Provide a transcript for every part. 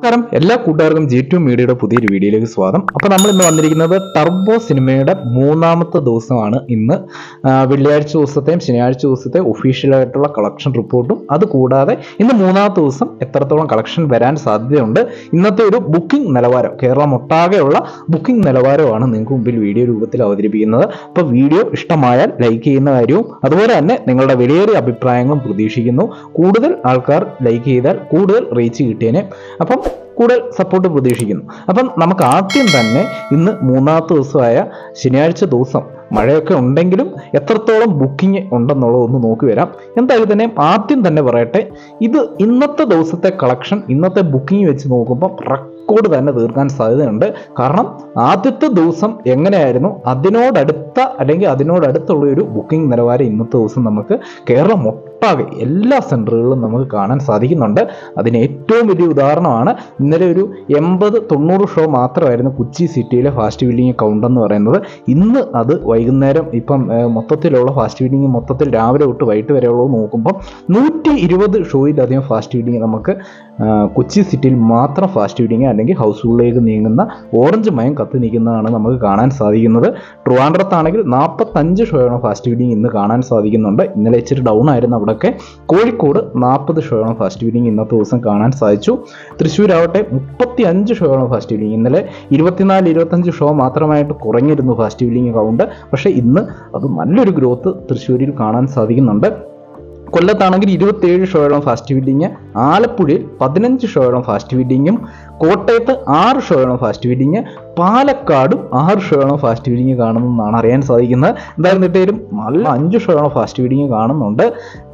നമസ്കാരം. എല്ലാ കൂട്ടുകാർക്കും ജി ടു മീഡിയയുടെ പുതിയൊരു വീഡിയോയിലേക്ക് സ്വാഗതം. അപ്പോൾ നമ്മൾ ഇന്ന് വന്നിരിക്കുന്നത് ടർബോ സിനിമയുടെ മൂന്നാമത്തെ ദിവസമാണ് ഇന്ന്. വെള്ളിയാഴ്ച ദിവസത്തെയും ശനിയാഴ്ച ദിവസത്തെ ഒഫീഷ്യലായിട്ടുള്ള കളക്ഷൻ റിപ്പോർട്ടും അതുകൂടാതെ ഇന്ന് മൂന്നാമത്തെ ദിവസം എത്രത്തോളം കളക്ഷൻ വരാൻ സാധ്യതയുണ്ട്. ഇന്നത്തെ ഒരു ബുക്കിംഗ് നിലവാരം കേരളം ഒട്ടാകെയുള്ള ബുക്കിംഗ് നിലവാരമാണ് നിങ്ങൾക്ക് മുമ്പിൽ വീഡിയോ രൂപത്തിൽ അവതരിപ്പിക്കുന്നത്. അപ്പോൾ വീഡിയോ ഇഷ്ടമായാൽ ലൈക്ക് ചെയ്യുന്ന കാര്യവും അതുപോലെ തന്നെ നിങ്ങളുടെ വിലയേറിയ അഭിപ്രായങ്ങളും പ്രതീക്ഷിക്കുന്നു. കൂടുതൽ ആൾക്കാർ ലൈക്ക് ചെയ്താൽ കൂടുതൽ റീച്ച് കിട്ടിയേനെ. അപ്പം കൂടുതൽ സപ്പോർട്ട് പ്രതീക്ഷിക്കുന്നു. അപ്പം നമുക്ക് ആദ്യം തന്നെ ഇന്ന് മൂന്നാമത്തെ ദിവസമായ ശനിയാഴ്ച ദിവസം മഴയൊക്കെ ഉണ്ടെങ്കിലും എത്രത്തോളം ബുക്കിംഗ് ഉണ്ടെന്നുള്ളത് ഒന്ന് നോക്കി വരാം. എന്തായാലും തന്നെ ആദ്യം തന്നെ പറയട്ടെ ഇത് ഇന്നത്തെ ദിവസത്തെ കളക്ഷൻ ഇന്നത്തെ ബുക്കിംഗ് വെച്ച് നോക്കുമ്പോൾ റെക്കോർഡ് തന്നെ തീർക്കാൻ സാധ്യതയുണ്ട്. കാരണം ആദ്യത്തെ ദിവസം എങ്ങനെയായിരുന്നു? അതിനോടടുത്ത അല്ലെങ്കിൽ അതിനോടടുത്തുള്ള ഒരു ബുക്കിംഗ് നിലവാരം ഇന്നത്തെ ദിവസം നമുക്ക് കേരളം ഒട്ടാകെ എല്ലാ സെന്ററുകളിലും നമുക്ക് കാണാൻ സാധിക്കുന്നുണ്ട്. അതിന് ഏറ്റവും വലിയ ഉദാഹരണമാണ് ഇന്നലെ ഒരു എൺപത് തൊണ്ണൂറ് ഷോ മാത്രമായിരുന്നു കൊച്ചി സിറ്റിയിലെ ഫാസ്റ്റ് ബില്ലിംഗ് കൗണ്ട് എന്ന് പറയുന്നത്. ഇന്ന് അത് വൈകുന്നേരം ഇപ്പം മൊത്തത്തിലുള്ള ഫാസ്റ്റ് ബില്ലിംഗ് മൊത്തത്തിൽ രാവിലെ തൊട്ട് വൈകിട്ട് വരെയുള്ളത് നോക്കുമ്പോൾ നൂറ്റി ഇരുപത് ഷോയിലധികം ഫാസ്റ്റ് ബില്ലിംഗ് നമുക്ക് കൊച്ചി സിറ്റിയിൽ മാത്രം ഫാസ്റ്റ് ബില്ലിംഗ് അല്ലെങ്കിൽ ഹൗസ്ഫുള്ളിലേക്ക് നീങ്ങുന്ന ഓറഞ്ച് മയം കത്തി നിൽക്കുന്നതാണ് നമുക്ക് കാണാൻ സാധിക്കുന്നത്. ട്രിവാൻഡ്രത്താണെങ്കിൽ നാൽപ്പത്തഞ്ച് ഷോയാണ് ഫാസ്റ്റ് ബില്ലിംഗ് ഇന്ന് കാണാൻ സാധിക്കുന്നുണ്ട്. ഇന്നലെ ഇച്ചിരി ഡൗൺ ആയിരുന്നു അവിടെയൊക്കെ കോഴിക്കോട് നാൽപ്പത് ഷോയാണ് ഫാസ്റ്റ് ബില്ലിംഗ് ഇന്നത്തെ ദിവസം കാണാൻ സാധിച്ചു. തൃശ്ശൂരാവട്ടെ മുപ്പത്തി അഞ്ച് ഷോയാണ് ഫാസ്റ്റ് ബില്ലിംഗ് ഇന്നലെ ഇരുപത്തിനാല് ഇരുപത്തഞ്ച് ഷോ മാത്രമായിട്ട് കുറഞ്ഞിരുന്നു ഫാസ്റ്റ് ബില്ലിംഗ് കൗണ്ട് പക്ഷേ ഇന്ന് അത് നല്ലൊരു ഗ്രോത്ത് തൃശ്ശൂരിൽ കാണാൻ സാധിക്കുന്നുണ്ട്. കൊല്ലത്താണെങ്കിൽ ഇരുപത്തേഴ് ഷോയോളം ഫാസ്റ്റ് ഫീഡിങ് ആലപ്പുഴയിൽ പതിനഞ്ച് ഷോയോളം ഫാസ്റ്റ് ഫീഡിങ്ങും കോട്ടയത്ത് ആറ് ഷോയോളം ഫാസ്റ്റ് ഫീഡിങ് പാലക്കാടും ആറ് ഷോയോളം ഫാസ്റ്റ് ഫീഡിങ് കാണുന്നതെന്നാണ് അറിയാൻ സാധിക്കുന്നത്. എന്തായാലും ഇട്ടേലും നല്ല അഞ്ച് ഷോയോളം ഫാസ്റ്റ് ഫീഡിങ് കാണുന്നുണ്ട്.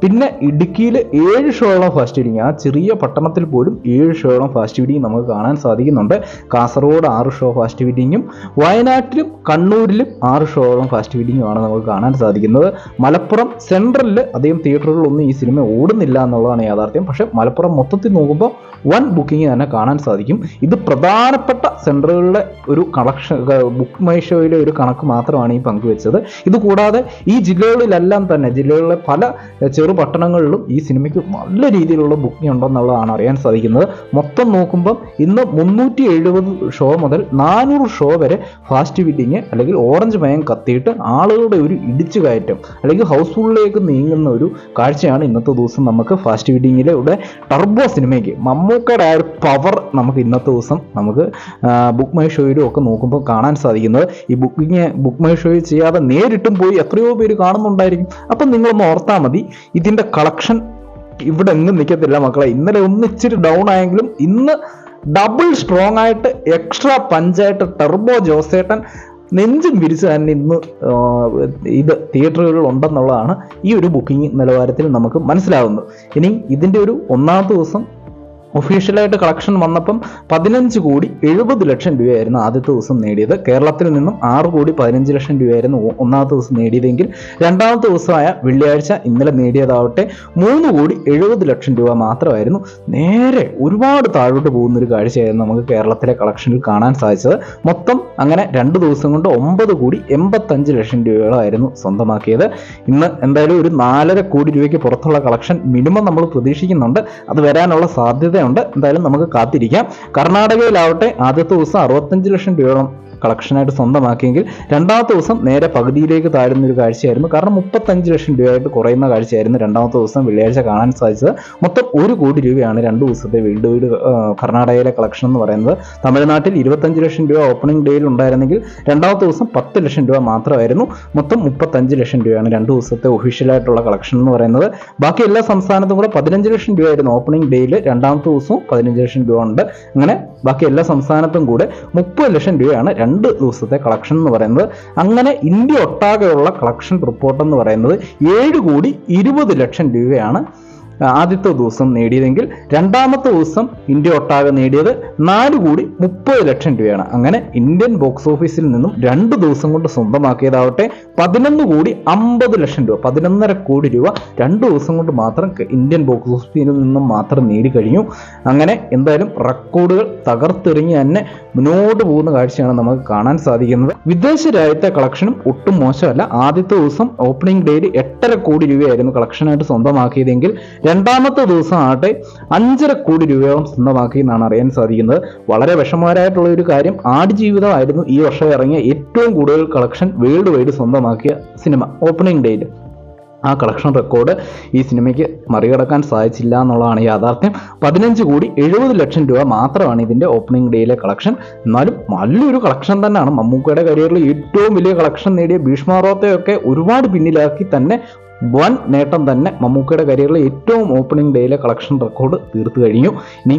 പിന്നെ ഇടുക്കിയിൽ ഏഴ് ഷോയോളം ഫാസ്റ്റ് ഫീഡിങ് ആ ചെറിയ പട്ടണത്തിൽ പോലും ഏഴ് ഷോയോളം ഫാസ്റ്റ് ഫീഡിങ് നമുക്ക് കാണാൻ സാധിക്കുന്നുണ്ട്. കാസർഗോഡ് ആറ് ഷോ ഫാസ്റ്റ് ഫീഡിങ്ങും വയനാട്ടിലും കണ്ണൂരിലും ആറ് ഷോയോളം ഫാസ്റ്റ് ഫീഡിങ്ങുമാണ് നമുക്ക് കാണാൻ സാധിക്കുന്നത്. മലപ്പുറം സെൻട്രലിൽ അധികം തിയേറ്ററുകളൊന്നും ഈ സിനിമ ഓടുന്നില്ല എന്നുള്ളതാണ് യാഥാർത്ഥ്യം. പക്ഷേ മലപ്പുറം മൊത്തത്തിൽ നോക്കുമ്പോൾ വൻ ബുക്കിംഗ് തന്നെ കാണാൻ സാധിക്കും. ഇത് പ്രധാനപ്പെട്ട സെന്ററുകളുടെ ഒരു കളക്ഷൻ ബുക്ക് മൈ ഷോയിലെ ഒരു കണക്ക് മാത്രമാണ് ഈ പങ്കുവെച്ചത്. ഇതുകൂടാതെ ഈ ജില്ലകളിലെല്ലാം തന്നെ ജില്ലകളിലെ പല ചെറു പട്ടണങ്ങളിലും ഈ സിനിമയ്ക്ക് നല്ല രീതിയിലുള്ള ബുക്കിംഗ് ഉണ്ടെന്നുള്ളതാണ് അറിയാൻ സാധിക്കുന്നത്. മൊത്തം നോക്കുമ്പം ഇന്ന് മുന്നൂറ്റി എഴുപത് ഷോ മുതൽ നാനൂറ് ഷോ വരെ ഫാസ്റ്റ് ഫിറ്റിങ് അല്ലെങ്കിൽ ഓറഞ്ച് മയം കത്തിയിട്ട് ആളുകളുടെ ഒരു ഇടിച്ചു കയറ്റം അല്ലെങ്കിൽ ഹൗസ്ഫുള്ളിലേക്ക് നീങ്ങുന്ന ഒരു കാഴ്ചയാണ് ഇന്നത്തെ ദിവസം നമുക്ക് ഫാസ്റ്റ് ഫിറ്റിങ്ങിലൂടെ ടർബോ സിനിമയ്ക്ക് മമ്മൂക്കയുടെ ആ ഒരു പവർ നമുക്ക് ഇന്നത്തെ ദിവസം നമുക്ക് ബുക്ക് മൈ ഷോയിലും ഒക്കെ നോക്കുമ്പോൾ കാണാൻ സാധിക്കുന്നത് ഈ ബുക്കിങ് ബുക്ക് മൈ ഷോയിൽ ചെയ്യാതെ നേരിട്ടും പോയി എത്രയോ പേര് കാണുന്നുണ്ടായിരിക്കും. അപ്പം നിങ്ങളൊന്ന് ഓർത്താൽ മതി ഇതിന്റെ കളക്ഷൻ ഇവിടെ എങ്ങും നിൽക്കത്തില്ല മക്കളെ. ഇന്നലെ ഒന്ന് ഇച്ചിരി ഡൗൺ ആയെങ്കിലും ഇന്ന് ഡബിൾ സ്ട്രോങ് ആയിട്ട് എക്സ്ട്രാ പഞ്ചായിട്ട് ടെർബോ ജോസേട്ടൻ നെഞ്ചും വിരിച്ച് തന്നെ ഇന്ന് ഇത് തിയേറ്ററുകളിൽ ഉണ്ടെന്നുള്ളതാണ് ഈ ഒരു ബുക്കിംഗ് നിലവാരത്തിൽ നമുക്ക് മനസ്സിലാവുന്നത്. ഇനി ഇതിന്റെ ഒരു ഒന്നാമത്തെ ദിവസം ഒഫീഷ്യലായിട്ട് കളക്ഷൻ വന്നപ്പം പതിനഞ്ച് കോടി എഴുപത് ലക്ഷം രൂപയായിരുന്നു ആദ്യത്തെ ദിവസം നേടിയത്. കേരളത്തിൽ നിന്നും ആറ് കോടി പതിനഞ്ച് ലക്ഷം രൂപയായിരുന്നു ഒന്നാമത്തെ ദിവസം നേടിയതെങ്കിൽ രണ്ടാമത്തെ ദിവസമായ വെള്ളിയാഴ്ച ഇന്നലെ നേടിയതാവട്ടെ മൂന്ന് കോടി എഴുപത് ലക്ഷം രൂപ മാത്രമായിരുന്നു. നേരെ ഒരുപാട് താഴോട്ട് പോകുന്ന ഒരു കാഴ്ചയായിരുന്നു നമുക്ക് കേരളത്തിലെ കളക്ഷനിൽ കാണാൻ സാധിച്ചത്. മൊത്തം അങ്ങനെ രണ്ട് ദിവസം കൊണ്ട് ഒമ്പത് കോടി എൺപത്തഞ്ച് ലക്ഷം രൂപകളായിരുന്നു സ്വന്തമാക്കിയത്. ഇന്ന് എന്തായാലും ഒരു നാലര കോടി രൂപയ്ക്ക് പുറത്തുള്ള കളക്ഷൻ മിനിമം നമ്മൾ പ്രതീക്ഷിക്കുന്നുണ്ട്. അത് വരാനുള്ള സാധ്യതയുണ്ട് എന്തായാലും നമുക്ക് കാത്തിരിക്കാം. കർണാടകയിലാവട്ടെ ആദ്യത്തെ ദിവസം അറുപത്തഞ്ച് ലക്ഷം രൂപയോളം കളക്ഷനായിട്ട് സ്വന്തമാക്കിയെങ്കിൽ രണ്ടാമത്തെ ദിവസം നേരെ പകുതിയിലേക്ക് താഴുന്ന ഒരു കാഴ്ചയായിരുന്നു. കാരണം മുപ്പത്തഞ്ച് ലക്ഷം രൂപയായിട്ട് കുറയുന്ന കാഴ്ചയായിരുന്നു രണ്ടാമത്തെ ദിവസം വെള്ളിയാഴ്ച കാണാൻ സാധിച്ചത്. മൊത്തം ഒരു കോടി രൂപയാണ് രണ്ട് ദിവസത്തെ വീട് വീട് കർണാടകയിലെ കളക്ഷൻ എന്ന് പറയുന്നത്. തമിഴ്നാട്ടിൽ ഇരുപത്തഞ്ച് ലക്ഷം രൂപ ഓപ്പണിംഗ് ഡേയിൽ ഉണ്ടായിരുന്നെങ്കിൽ രണ്ടാമത്തെ ദിവസം പത്ത് ലക്ഷം രൂപ മാത്രമായിരുന്നു. മൊത്തം മുപ്പത്തഞ്ച് ലക്ഷം രൂപയാണ് രണ്ട് ദിവസത്തെ ഒഫീഷ്യലായിട്ടുള്ള കളക്ഷൻ എന്ന് പറയുന്നത്. ബാക്കി എല്ലാ സംസ്ഥാനത്തും കൂടെ പതിനഞ്ച് ലക്ഷം രൂപയായിരുന്നു ഓപ്പണിംഗ് ഡേയിൽ രണ്ടാമത്തെ ദിവസവും പതിനഞ്ച് ലക്ഷം രൂപ ഉണ്ട്. അങ്ങനെ ബാക്കി എല്ലാ സംസ്ഥാനത്തും കൂടെ മുപ്പത് ലക്ഷം രൂപയാണ് രണ്ട് ദിവസത്തെ കളക്ഷൻ എന്ന് പറയുന്നത്. അങ്ങനെ ഇന്ത്യ ഒട്ടാകെയുള്ള കളക്ഷൻ റിപ്പോർട്ട് എന്ന് പറയുന്നത് ഏഴ് കോടി ഇരുപത് ലക്ഷം രൂപയാണ്. ആദ്യത്തെ ദിവസം നേടിയതെങ്കിൽ രണ്ടാമത്തെ ദിവസം ഇന്ത്യ ഒട്ടാകെ നേടിയത് നാല് കോടി മുപ്പത് ലക്ഷം രൂപയാണ്. അങ്ങനെ ഇന്ത്യൻ ബോക്സ് ഓഫീസിൽ നിന്നും രണ്ട് ദിവസം കൊണ്ട് സ്വന്തമാക്കിയതാവട്ടെ പതിനൊന്ന് കോടി അമ്പത് ലക്ഷം രൂപ പതിനൊന്നര കോടി രൂപ രണ്ട് ദിവസം കൊണ്ട് മാത്രം ഇന്ത്യൻ ബോക്സ് ഓഫീസിൽ നിന്നും മാത്രം നേടിക്കഴിഞ്ഞു അങ്ങനെ എന്തായാലും റെക്കോർഡുകൾ തകർത്തെറിഞ്ഞ് തന്നെ മുന്നോട്ട് പോകുന്ന കാഴ്ചയാണ് നമുക്ക് കാണാൻ സാധിക്കുന്നത്. വിദേശ രാജ്യത്തെ കളക്ഷനും ഒട്ടും മോശമല്ല. ആദ്യത്തെ ദിവസം ഓപ്പണിംഗ് ഡേയിൽ എട്ടര കോടി രൂപയായിരുന്നു കളക്ഷനായിട്ട് സ്വന്തമാക്കിയതെങ്കിൽ രണ്ടാമത്തെ ദിവസം ആകട്ടെ അഞ്ചര കോടി രൂപയോളം സ്വന്തമാക്കി എന്നാണ് അറിയാൻ സാധിക്കുന്നത്. വളരെ വിഷമകരമായിട്ടുള്ള ഒരു കാര്യം. ആടുജീവിതമായിരുന്നു ഈ വർഷം ഇറങ്ങിയ ഏറ്റവും കൂടുതൽ കളക്ഷൻ വേൾഡ് വൈഡ് സ്വന്തമാക്കിയ സിനിമ ഓപ്പണിംഗ് ഡേയിൽ ആ കളക്ഷൻ റെക്കോർഡ് ഈ സിനിമയ്ക്ക് മറികടക്കാൻ സാധിച്ചില്ല എന്നുള്ളതാണ് യാഥാർത്ഥ്യം. പതിനഞ്ച് കോടി എഴുപത് ലക്ഷം രൂപ മാത്രമാണ് ഇതിന്റെ ഓപ്പണിംഗ് ഡേയിലെ കളക്ഷൻ എന്നാലും നല്ലൊരു കളക്ഷൻ തന്നെയാണ്. മമ്മൂക്കയുടെ കരിയറിൽ ഏറ്റവും വലിയ കളക്ഷൻ നേടിയ ഭീഷ്മാറോത്തെയൊക്കെ ഒരുപാട് പിന്നിലാക്കി തന്നെ വൻ നേട്ടം തന്നെ മമ്മൂക്കയുടെ കരിയറിലെ ഏറ്റവും ഓപ്പണിംഗ് ഡേയിലെ കളക്ഷൻ റെക്കോർഡ് തീർത്തു കഴിഞ്ഞു. ഇനി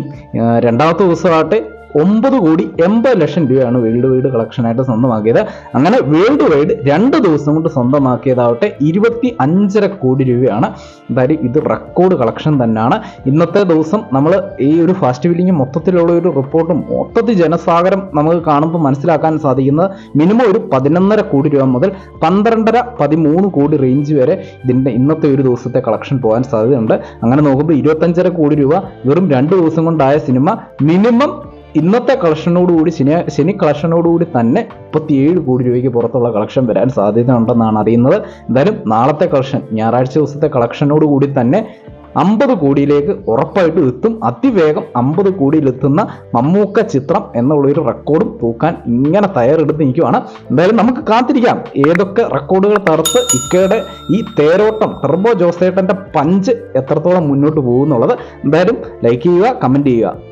രണ്ടാമത്തെ ദിവസമാകട്ടെ ഒമ്പത് കോടി എൺപത് ലക്ഷം രൂപയാണ് വേൾഡ് വൈഡ് കളക്ഷനായിട്ട് സ്വന്തമാക്കിയത്. അങ്ങനെ വേൾഡ് വൈഡ് രണ്ട് ദിവസം കൊണ്ട് സ്വന്തമാക്കിയതാവട്ടെ ഇരുപത്തി അഞ്ചര കോടി രൂപയാണ്. എന്തായാലും ഇത് റെക്കോർഡ് കളക്ഷൻ തന്നെയാണ്. ഇന്നത്തെ ദിവസം നമ്മൾ ഈ ഒരു ഫാസ്റ്റ് ഫില്ലിങ് മൊത്തത്തിലുള്ള ഒരു റിപ്പോർട്ടും മൊത്തത്തിൽ ജനസാഗരം നമുക്ക് കാണുമ്പോൾ മനസ്സിലാക്കാൻ സാധിക്കുന്നത് മിനിമം ഒരു പതിനൊന്നര കോടി രൂപ മുതൽ പന്ത്രണ്ടര പതിമൂന്ന് കോടി റേഞ്ച് വരെ ഇതിന്റെ ഇന്നത്തെ ഒരു ദിവസത്തെ കളക്ഷൻ പോകാൻ സാധ്യതയുണ്ട്. അങ്ങനെ നോക്കുമ്പോൾ ഇരുപത്തഞ്ചര കോടി രൂപ വെറും രണ്ട് ദിവസം കൊണ്ടായ സിനിമ മിനിമം ഇന്നത്തെ കളക്ഷനോടുകൂടി സിനി സിനി കളക്ഷനോടുകൂടി തന്നെ മുപ്പത്തിയേഴ് കോടി രൂപയ്ക്ക് പുറത്തുള്ള കളക്ഷൻ വരാൻ സാധ്യത ഉണ്ടെന്നാണ് അറിയുന്നത്. എന്തായാലും നാളത്തെ കളക്ഷൻ ഞായറാഴ്ച ദിവസത്തെ കളക്ഷനോടുകൂടി തന്നെ അമ്പത് കോടിയിലേക്ക് ഉറപ്പായിട്ട് എത്തും. അതിവേഗം അമ്പത് കോടിയിലെത്തുന്ന മമ്മൂക്ക ചിത്രം എന്നുള്ളൊരു റെക്കോർഡും തൂക്കാൻ ഇങ്ങനെ തയ്യാറെടുത്ത് നിൽക്കുവാണ്. എന്തായാലും നമുക്ക് കാത്തിരിക്കാം. ഏതൊക്കെ റെക്കോർഡുകൾ തടുത്ത് ഇക്കയുടെ ഈ തേരോട്ടം ടെർബോ ജോസേട്ടന്റെ പഞ്ച് എത്രത്തോളം മുന്നോട്ട് പോകുന്നുള്ളത്. എന്തായാലും ലൈക്ക് ചെയ്യുക കമന്റ് ചെയ്യുക.